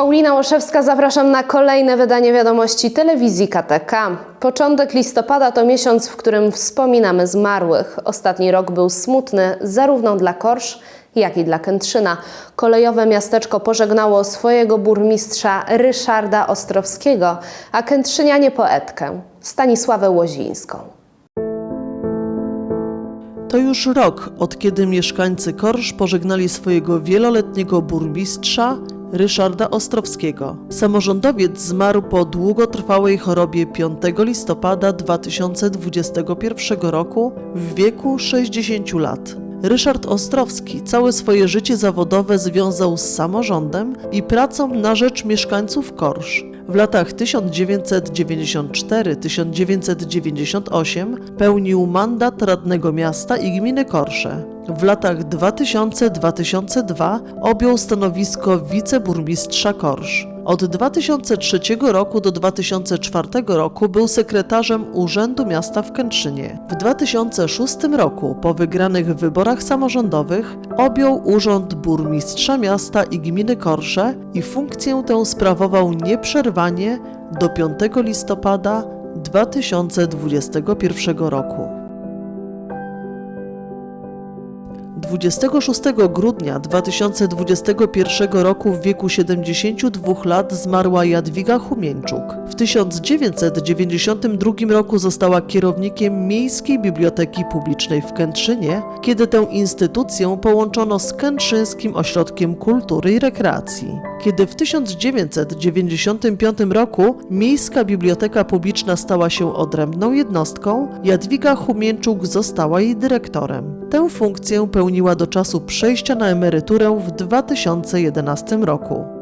Paulina Łoszewska, zapraszam na kolejne wydanie wiadomości telewizji KTK. Początek listopada to miesiąc, w którym wspominamy zmarłych. Ostatni rok był smutny zarówno dla Korsz, jak i dla Kętrzyna. Kolejowe miasteczko pożegnało swojego burmistrza Ryszarda Ostrowskiego, a kętrzynianie poetkę Stanisławę Łozińską. To już rok, od kiedy mieszkańcy Korsz pożegnali swojego wieloletniego burmistrza Ryszarda Ostrowskiego. Samorządowiec zmarł po długotrwałej chorobie 5 listopada 2021 roku w wieku 60 lat. Ryszard Ostrowski całe swoje życie zawodowe związał z samorządem i pracą na rzecz mieszkańców Korsz. W latach 1994-1998 pełnił mandat radnego miasta i gminy Korsze. W latach 2000-2002 objął stanowisko wiceburmistrza Korsz. Od 2003 roku do 2004 roku był sekretarzem Urzędu Miasta w Kętrzynie. W 2006 roku, po wygranych wyborach samorządowych, objął urząd burmistrza miasta i gminy Korsze i funkcję tę sprawował nieprzerwanie do 5 listopada 2021 roku. 26 grudnia 2021 roku w wieku 72 lat zmarła Jadwiga Humieńczuk. W 1992 roku została kierownikiem Miejskiej Biblioteki Publicznej w Kętrzynie, kiedy tę instytucję połączono z Kętrzyńskim Ośrodkiem Kultury i Rekreacji. Kiedy w 1995 roku Miejska Biblioteka Publiczna stała się odrębną jednostką, Jadwiga Humieńczuk została jej dyrektorem. Tę funkcję do czasu przejścia na emeryturę w 2011 roku.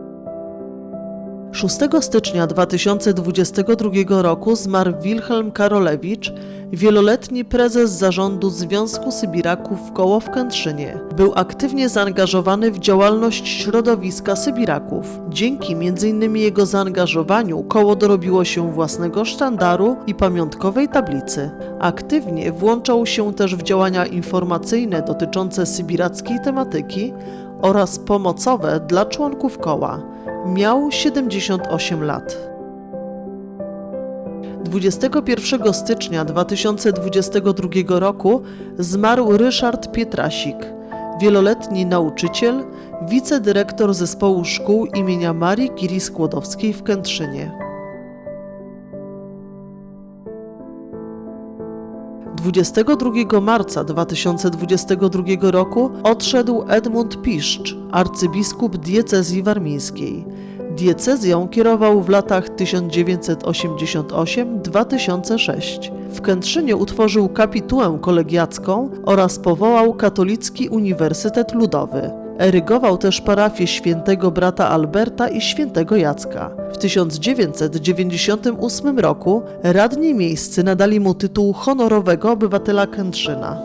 6 stycznia 2022 roku zmarł Wilhelm Karolewicz, wieloletni prezes zarządu Związku Sybiraków w Kętrzynie. Był aktywnie zaangażowany w działalność środowiska Sybiraków. Dzięki m.in. jego zaangażowaniu koło dorobiło się własnego sztandaru i pamiątkowej tablicy. Aktywnie włączał się też w działania informacyjne dotyczące sybirackiej tematyki oraz pomocowe dla członków koła. Miał 78 lat. 21 stycznia 2022 roku zmarł Ryszard Pietrasik, wieloletni nauczyciel, wicedyrektor zespołu szkół imienia Marii Curie Skłodowskiej w Kętrzynie. 22 marca 2022 roku odszedł Edmund Piszcz, arcybiskup diecezji warmińskiej. Diecezją kierował w latach 1988-2006. W Kętrzynie utworzył kapitułę kolegiacką oraz powołał Katolicki Uniwersytet Ludowy. Erygował też parafię świętego brata Alberta i świętego Jacka. W 1998 roku radni miejscy nadali mu tytuł honorowego obywatela Kętrzyna.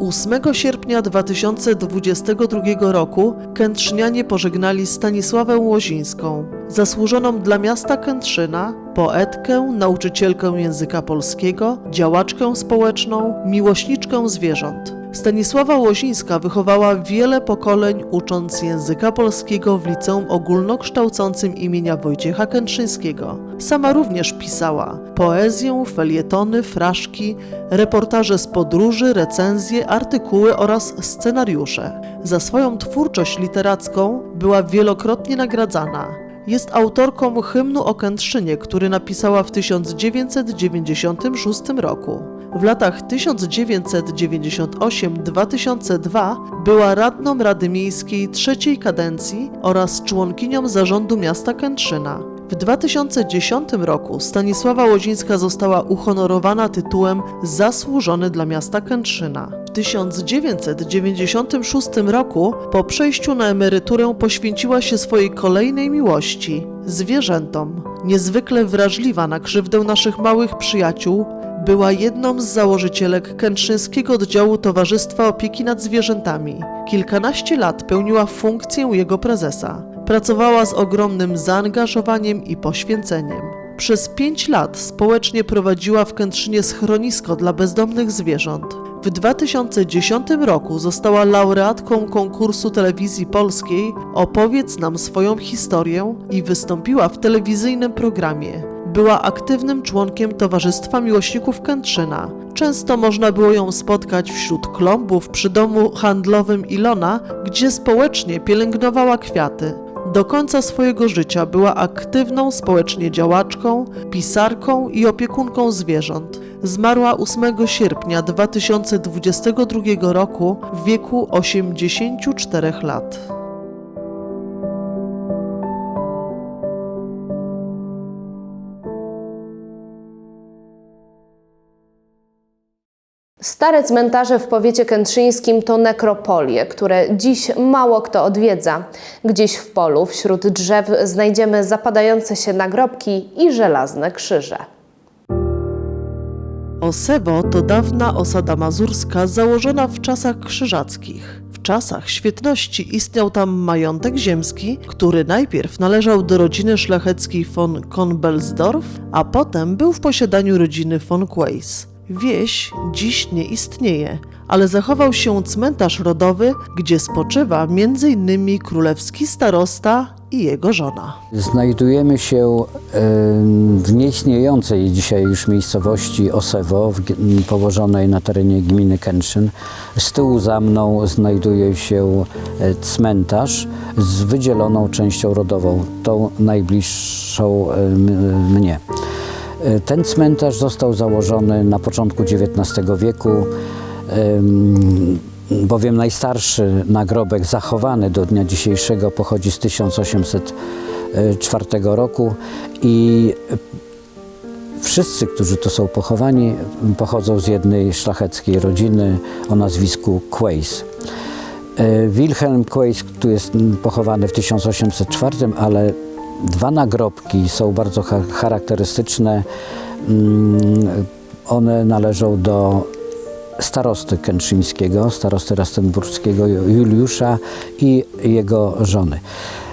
8 sierpnia 2022 roku Kętrzynianie pożegnali Stanisławę Łozińską, zasłużoną dla miasta Kętrzyna, poetkę, nauczycielkę języka polskiego, działaczkę społeczną, miłośniczkę zwierząt. Stanisława Łozińska wychowała wiele pokoleń ucząc języka polskiego w liceum ogólnokształcącym imienia Wojciecha Kętrzyńskiego. Sama również pisała poezję, felietony, fraszki, reportaże z podróży, recenzje, artykuły oraz scenariusze. Za swoją twórczość literacką była wielokrotnie nagradzana. Jest autorką hymnu o Kętrzynie, który napisała w 1996 roku. W latach 1998-2002 była radną Rady Miejskiej trzeciej kadencji oraz członkinią zarządu miasta Kętrzyna. W 2010 roku Stanisława Łodzińska została uhonorowana tytułem Zasłużony dla miasta Kętrzyna. W 1996 roku po przejściu na emeryturę poświęciła się swojej kolejnej miłości zwierzętom. Niezwykle wrażliwa na krzywdę naszych małych przyjaciół, była jedną z założycielek Kętrzyńskiego Oddziału Towarzystwa Opieki nad Zwierzętami. Kilkanaście lat pełniła funkcję jego prezesa. Pracowała z ogromnym zaangażowaniem i poświęceniem. Przez pięć lat społecznie prowadziła w Kętrzynie schronisko dla bezdomnych zwierząt. W 2010 roku została laureatką konkursu telewizji polskiej Opowiedz nam swoją historię i wystąpiła w telewizyjnym programie. Była aktywnym członkiem Towarzystwa Miłośników Kętrzyna. Często można było ją spotkać wśród klombów przy domu handlowym Ilona, gdzie społecznie pielęgnowała kwiaty. Do końca swojego życia była aktywną społecznie działaczką, pisarką i opiekunką zwierząt. Zmarła 8 sierpnia 2022 roku w wieku 84 lat. Stare cmentarze w powiecie kętrzyńskim to nekropolie, które dziś mało kto odwiedza. Gdzieś w polu, wśród drzew, znajdziemy zapadające się nagrobki i żelazne krzyże. Osewo to dawna osada mazurska założona w czasach krzyżackich. W czasach świetności istniał tam majątek ziemski, który najpierw należał do rodziny szlacheckiej von Konbelsdorf, a potem był w posiadaniu rodziny von Queis. Wieś dziś nie istnieje, ale zachował się cmentarz rodowy, gdzie spoczywa m.in. królewski starosta i jego żona. Znajdujemy się em, w nieistniejącej dzisiaj już miejscowości Osewo, położonej na terenie gminy Kętrzyn. Z tyłu za mną znajduje się e, cmentarz z wydzieloną częścią rodową, tą najbliższą e, mnie. Ten cmentarz został założony na początku XIX wieku, em, bowiem najstarszy nagrobek zachowany do dnia dzisiejszego pochodzi z 1804 roku i wszyscy, którzy tu są pochowani, pochodzą z jednej szlacheckiej rodziny o nazwisku Queis. E, Wilhelm Queis tu jest pochowany w 1804, ale dwa nagrobki są bardzo cha- charakterystyczne. Mm, One należą do starosty kętrzyńskiego, starosty rastenburskiego Juliusza i jego żony.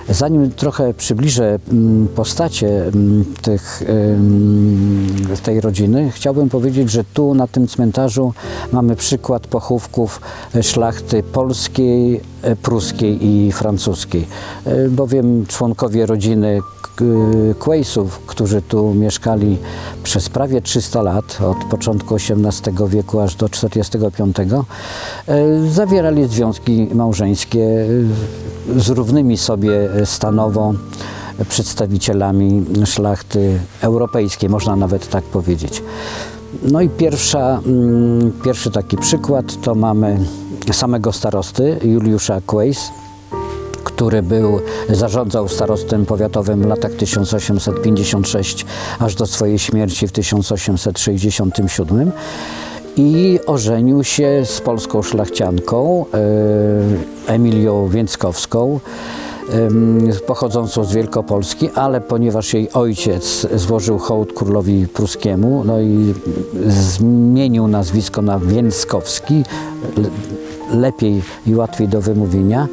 Zanim trochę przybliżę mm, postacie mm, tych, ym, tej rodziny, chciałbym powiedzieć, że tu na tym cmentarzu mamy przykład pochówków e, szlachty polskiej, e, pruskiej i francuskiej, E, bowiem członkowie rodziny Quaysów, którzy tu mieszkali przez prawie 300 lat, od początku XVIII wieku aż do 45, e, zawierali związki małżeńskie e, z równymi sobie stanowo przedstawicielami szlachty europejskiej, można nawet tak powiedzieć. No i pierwsza, mm, pierwszy taki przykład to mamy samego starosty Juliusza Quays, który był, zarządzał starostem powiatowym w latach 1856 aż do swojej śmierci w 1867 i ożenił się z polską szlachcianką e, Emilią Więckowską, pochodzącą z Wielkopolski, ale ponieważ jej ojciec złożył hołd królowi pruskiemu, no i zmienił nazwisko na Więckowski, le- lepiej i łatwiej do wymówienia.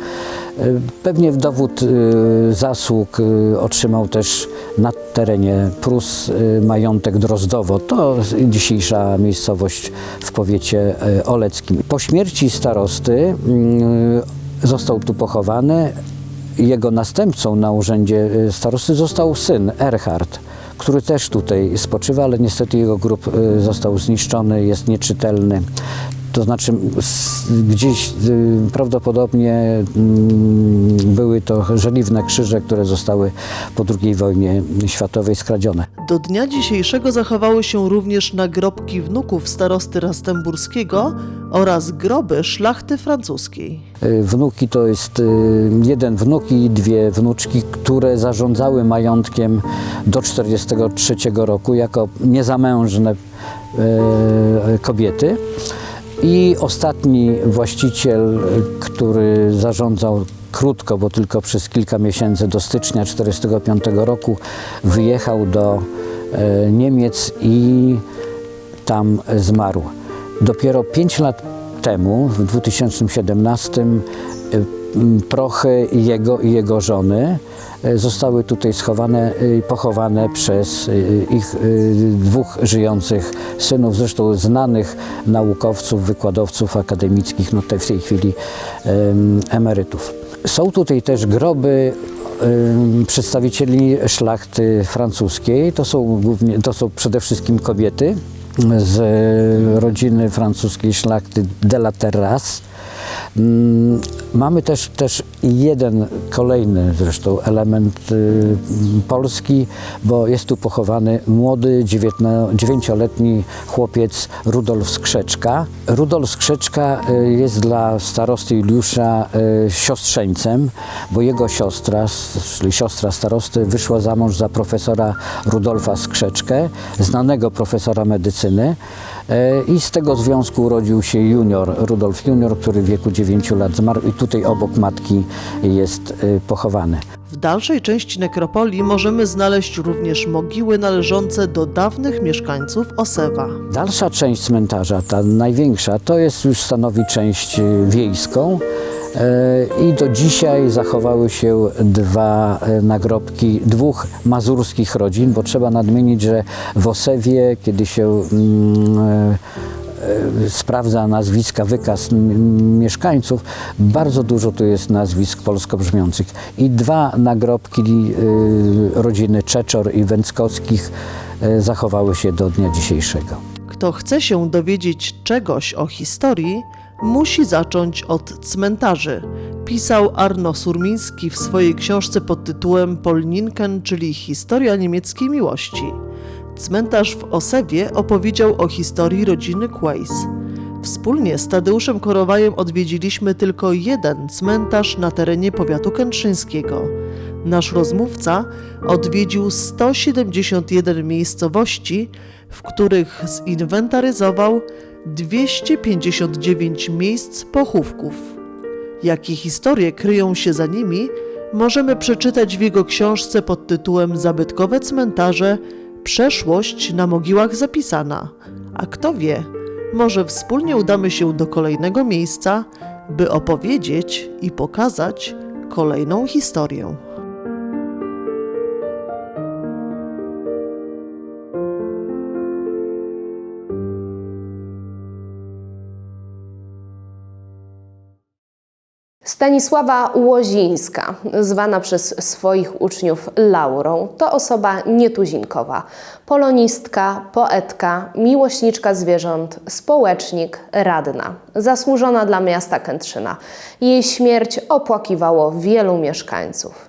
E, Pewnie w dowód e, zasług e, otrzymał też na terenie Prus majątek Drozdowo. To dzisiejsza miejscowość w powiecie oleckim. Po śmierci starosty mm, został tu pochowany. Jego następcą na urzędzie starosty został syn Erhard, który też tutaj spoczywa, ale niestety jego grób został zniszczony, jest nieczytelny. To znaczy gdzieś y, prawdopodobnie mm, były to żeliwne krzyże, które zostały po II wojnie światowej skradzione. Do dnia dzisiejszego zachowały się również nagrobki wnuków starosty Rastemburskiego oraz groby szlachty francuskiej. Y, Wnuki to jest y, jeden wnuk i dwie wnuczki, które zarządzały majątkiem do 1943 roku jako niezamężne kobiety. I ostatni właściciel, który zarządzał krótko, bo tylko przez kilka miesięcy do stycznia 1945 roku, wyjechał do e, Niemiec i tam zmarł. Dopiero 5 lat temu, w 2017, y, m, prochy jego i jego żony e, zostały tutaj schowane pochowane przez e, ich e, dwóch żyjących synów, zresztą znanych naukowców, wykładowców akademickich, no te w tej chwili em, emerytów. Są tutaj też groby przedstawicieli szlachty francuskiej. To są, głównie, to są przede wszystkim kobiety z rodziny francuskiej szlachty de la Terrasse. Mm, Mamy też, też jeden kolejny zresztą element y, polski, bo jest tu pochowany młody dziewięcioletni chłopiec Rudolf Skrzeczka. Rudolf Skrzeczka y, jest dla starosty Juliusza y, siostrzeńcem, bo jego siostra, czyli siostra starosty, wyszła za mąż za profesora Rudolfa Skrzeczkę, znanego profesora medycyny. E, I z tego związku urodził się junior, Rudolf Junior, który w wieku 9 lat zmarł i tutaj obok matki jest e, pochowany. W dalszej części nekropolii możemy znaleźć również mogiły należące do dawnych mieszkańców Osewa. Dalsza część cmentarza, ta największa, to jest już stanowi część e, wiejską. E, I do dzisiaj zachowały się dwa e, nagrobki dwóch mazurskich rodzin, bo trzeba nadmienić, że w Osewie, kiedy się mm, e, sprawdza nazwiska, wykaz mieszkańców, bardzo dużo tu jest nazwisk polsko brzmiących. I dwa nagrobki rodziny Czeczor i Węckowskich zachowały się do dnia dzisiejszego. Kto chce się dowiedzieć czegoś o historii, musi zacząć od cmentarzy. Pisał Arno Surmiński w swojej książce pod tytułem Polninken, czyli Historia niemieckiej miłości. Cmentarz w Osewie opowiedział o historii rodziny Quays. Wspólnie z Tadeuszem Korowajem odwiedziliśmy tylko jeden cmentarz na terenie powiatu kętrzyńskiego. Nasz rozmówca odwiedził 171 miejscowości, w których zinwentaryzował 259 miejsc pochówków. Jakie historie kryją się za nimi, możemy przeczytać w jego książce pod tytułem Zabytkowe cmentarze Przeszłość na mogiłach zapisana. A kto wie, może wspólnie udamy się do kolejnego miejsca, by opowiedzieć i pokazać kolejną historię. Stanisława Łozińska, zwana przez swoich uczniów Laurą, to osoba nietuzinkowa. Polonistka, poetka, miłośniczka zwierząt, społecznik, radna. Zasłużona dla miasta Kętrzyna. Jej śmierć opłakiwało wielu mieszkańców.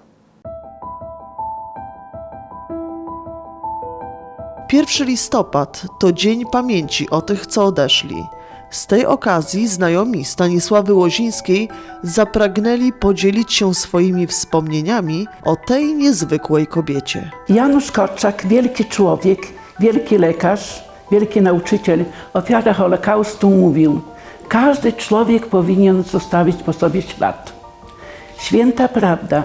1 listopad to Dzień Pamięci o tych, co odeszli. Z tej okazji znajomi Stanisławy Łozińskiej zapragnęli podzielić się swoimi wspomnieniami o tej niezwykłej kobiecie. Janusz Korczak, wielki człowiek, wielki lekarz, wielki nauczyciel, ofiara Holokaustu mówił: Każdy człowiek powinien zostawić po sobie ślad. Święta prawda.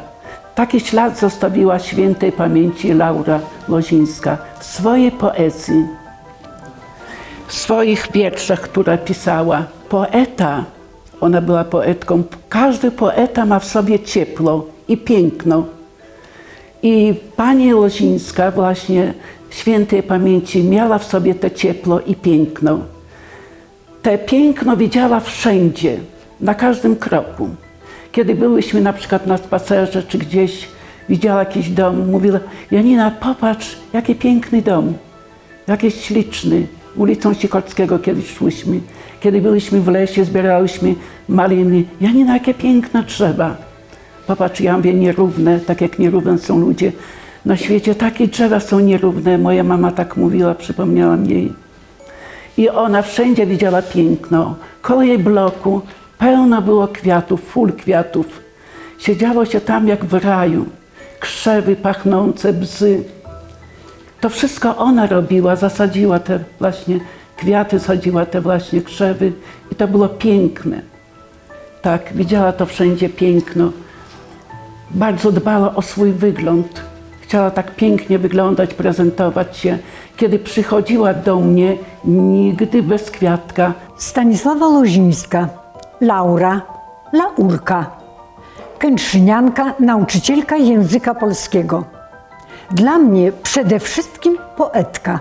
Taki ślad zostawiła świętej pamięci Laura Lozińska w swojej poezji, w swoich wierszach, które pisała. Poeta, ona była poetką, każdy poeta ma w sobie ciepło i piękno. I pani Lozińska właśnie świętej pamięci miała w sobie to ciepło i piękno. Te piękno widziała wszędzie, na każdym kroku. Kiedy byłyśmy na przykład na spacerze czy gdzieś, widziała jakiś dom, mówiła Janina, popatrz, jaki piękny dom, jaki śliczny. Ulicą Sikorskiego kiedyś szłyśmy. Kiedy byliśmy w lesie, zbierałyśmy maliny. Janina, jakie piękne drzewa. Popatrz, ja mówię, nierówne, tak jak nierówne są ludzie. Na świecie takie drzewa są nierówne. Moja mama tak mówiła, przypomniałam jej. I ona wszędzie widziała piękno. Koło jej bloku pełno było kwiatów, ful kwiatów. Siedziało się tam jak w raju. Krzewy pachnące, bzy. To wszystko ona robiła, zasadziła te właśnie kwiaty, sadziła te właśnie krzewy i to było piękne. Tak, widziała to wszędzie piękno. Bardzo dbała o swój wygląd. Chciała tak pięknie wyglądać, prezentować się. Kiedy przychodziła do mnie, nigdy bez kwiatka. Stanisława Lozińska, Laura, Laurka. kętrzynianka, nauczycielka języka polskiego. Dla mnie przede wszystkim poetka,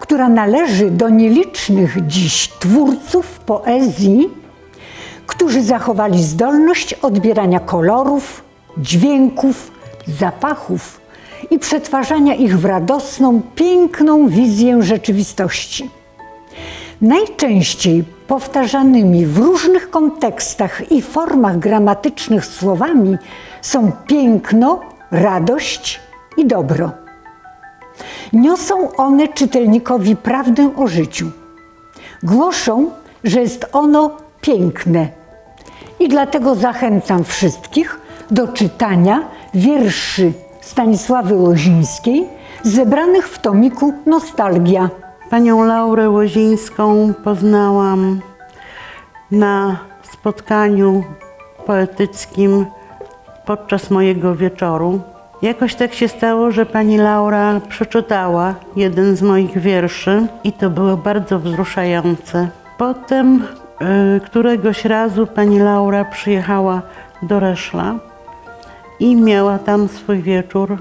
która należy do nielicznych dziś twórców poezji, którzy zachowali zdolność odbierania kolorów, dźwięków, zapachów i przetwarzania ich w radosną, piękną wizję rzeczywistości. Najczęściej powtarzanymi w różnych kontekstach i formach gramatycznych słowami są piękno, radość i dobro. Niosą one czytelnikowi prawdę o życiu. Głoszą, że jest ono piękne. I dlatego zachęcam wszystkich do czytania wierszy Stanisławy Łozińskiej zebranych w tomiku Nostalgia. Panią Laurę Łozińską poznałam na spotkaniu poetyckim podczas mojego wieczoru. Jakoś tak się stało, że pani Laura przeczytała jeden z moich wierszy i to było bardzo wzruszające. Potem y, któregoś razu pani Laura przyjechała do Reszla i miała tam swój wieczór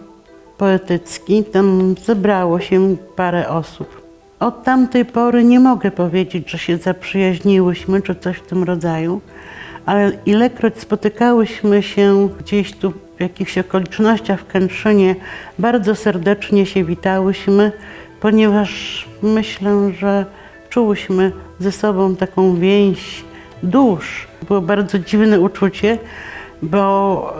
poetycki. Tam zebrało się parę osób. Od tamtej pory nie mogę powiedzieć, że się zaprzyjaźniłyśmy, czy coś w tym rodzaju, ale ilekroć spotykałyśmy się gdzieś tu w jakichś okolicznościach w Kętrzynie, bardzo serdecznie się witałyśmy, ponieważ myślę, że czułyśmy ze sobą taką więź dusz. Było bardzo dziwne uczucie, bo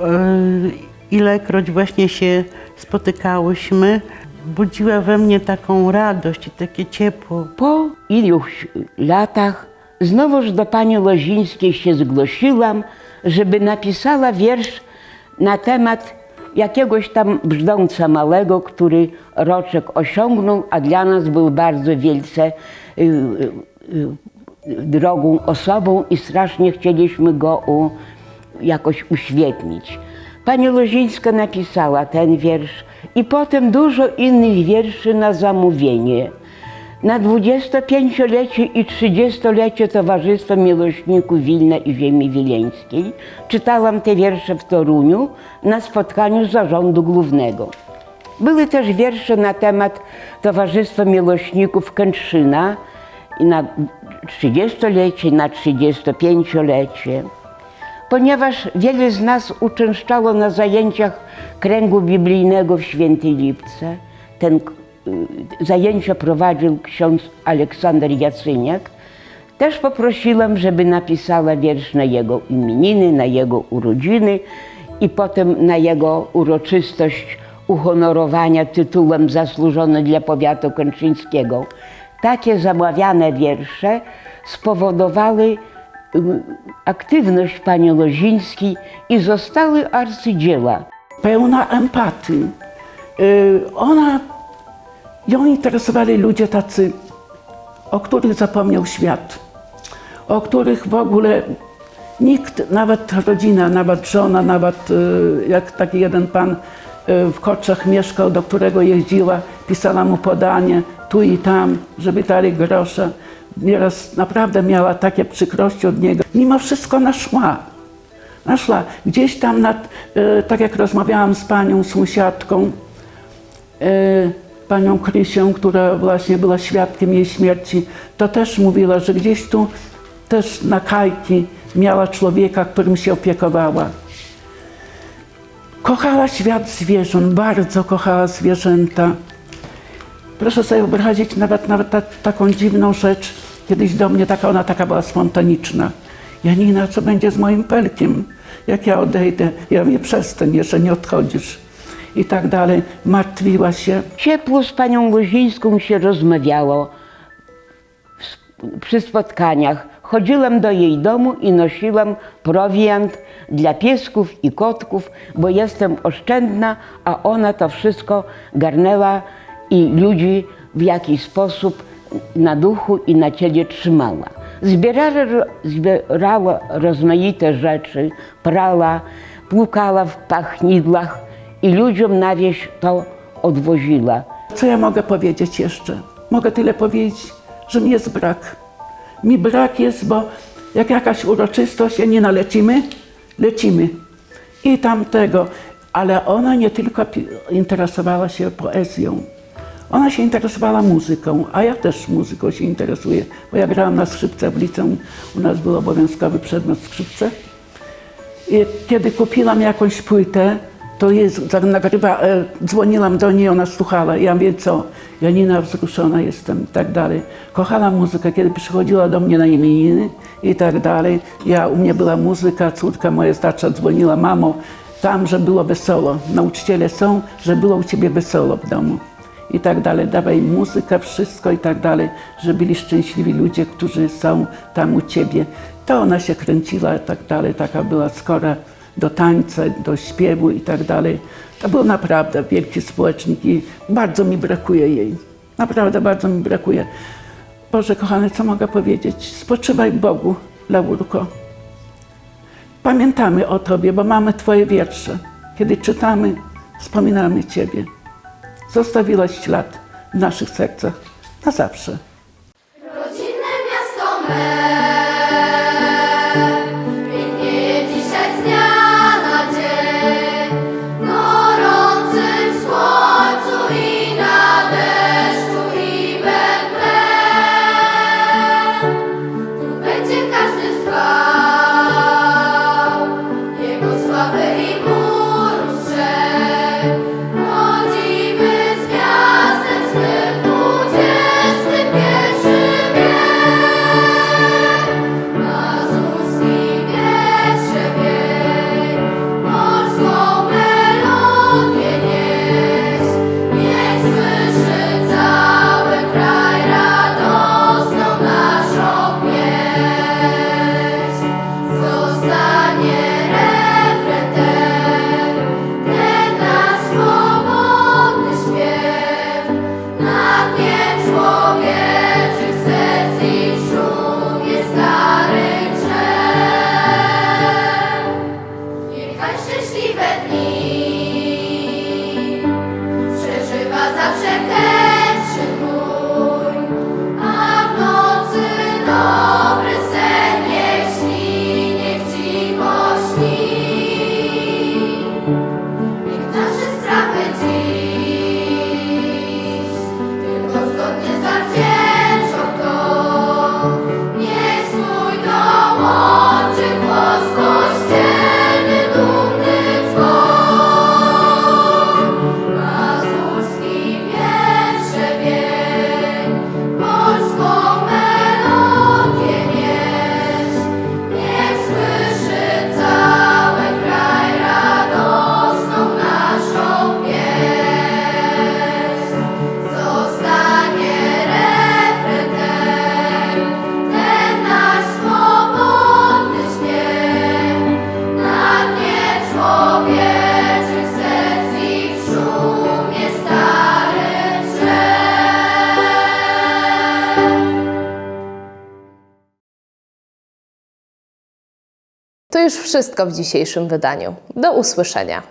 yy, ilekroć właśnie się spotykałyśmy, budziła we mnie taką radość i takie ciepło. Po iluś latach znowuż do pani Lozińskiej się zgłosiłam, żeby napisała wiersz na temat jakiegoś tam brzdąca małego, który roczek osiągnął, a dla nas był bardzo wielce y, y, y, drogą osobą i strasznie chcieliśmy go u, jakoś uświetnić. Pani Lozińska napisała ten wiersz i potem dużo innych wierszy na zamówienie. Na 25-lecie i 30-lecie Towarzystwa Miłośników Wilna i Ziemi Wileńskiej czytałam te wiersze w Toruniu na spotkaniu zarządu głównego. Były też wiersze na temat Towarzystwa Miłośników Kętrzyna i na 30-lecie, na 35-lecie ponieważ wiele z nas uczęszczało na zajęciach kręgu biblijnego w Świętej Lipce. Ten zajęcia prowadził ksiądz Aleksander Jacyniak. Też poprosiłam, żeby napisała wiersz na jego imieniny, na jego urodziny i potem na jego uroczystość uhonorowania tytułem zasłużony dla powiatu kętrzyńskiego. Takie zamawiane wiersze spowodowały y, aktywność pani Lozińskiej i zostały arcydzieła. pełna empatii. Y, Ona, ją interesowali ludzie tacy, o których zapomniał świat, o których w ogóle nikt, nawet rodzina, nawet żona, nawet y, jak taki jeden pan y, w Koczach mieszkał, do którego jeździła, pisała mu podanie tu i tam, żeby dali grosze. Nieraz naprawdę miała takie przykrości od niego. Mimo wszystko naszła. Naszła gdzieś tam, nad, e, tak jak rozmawiałam z panią sąsiadką, panią Krysią, która właśnie była świadkiem jej śmierci, to też mówiła, że gdzieś tu też na kajki miała człowieka, którym się opiekowała. Kochała świat zwierząt, bardzo kochała zwierzęta. Proszę sobie wyobrazić nawet, nawet ta, taką dziwną rzecz. Kiedyś do mnie taka, ona taka była spontaniczna. Janina, co będzie z moim pelkiem? Jak ja odejdę? Ja mówię, przestań, jeszcze nie odchodzisz. I tak dalej. Martwiła się. Ciepło z panią Lozińską się rozmawiało przy spotkaniach. Chodziłam do jej domu i nosiłam prowiant dla piesków i kotków, bo jestem oszczędna, a ona to wszystko garnęła i ludzi w jakiś sposób na duchu i na ciele trzymała. Zbierała, zbierała rozmaite rzeczy, prała, płukała w pachnidłach i ludziom na wieś to odwoziła. Co ja mogę powiedzieć jeszcze? Mogę tyle powiedzieć, że mi jest brak. Mi brak jest, bo jak jakaś uroczystość, ja nie nalecimy, lecimy. i tamtego. Ale ona nie tylko interesowała się poezją. Ona się interesowała muzyką, a ja też muzyką się interesuję, bo ja grałam na skrzypce w liceum. U nas był obowiązkowy przedmiot skrzypce. I kiedy kupiłam jakąś płytę, to jej z- tak nagrywa, e, dzwoniłam do niej, ona słuchała. Ja mówię, co? Janina wzruszona jestem i tak dalej. Kochała muzykę, kiedy przychodziła do mnie na imieniny i tak dalej. Ja, u mnie była muzyka, córka moja starsza dzwoniła, mamo, tam, że było wesoło. Nauczyciele są, że było u ciebie wesoło w domu i tak dalej. Dawaj muzykę, wszystko i tak dalej, że byli szczęśliwi ludzie, którzy są tam u ciebie. To ona się kręciła i tak dalej, taka była skora do tańca, do śpiewu i tak dalej. To był naprawdę wielki społecznik i bardzo mi brakuje jej. Naprawdę bardzo mi brakuje. Boże kochany, co mogę powiedzieć? Spoczywaj Bogu, Laurko. Pamiętamy o Tobie, bo mamy Twoje wiersze. Kiedy czytamy, wspominamy Ciebie. Zostawiłaś ślad w naszych sercach na zawsze. Rodzinne miasto me, wszystko w dzisiejszym wydaniu. Do usłyszenia.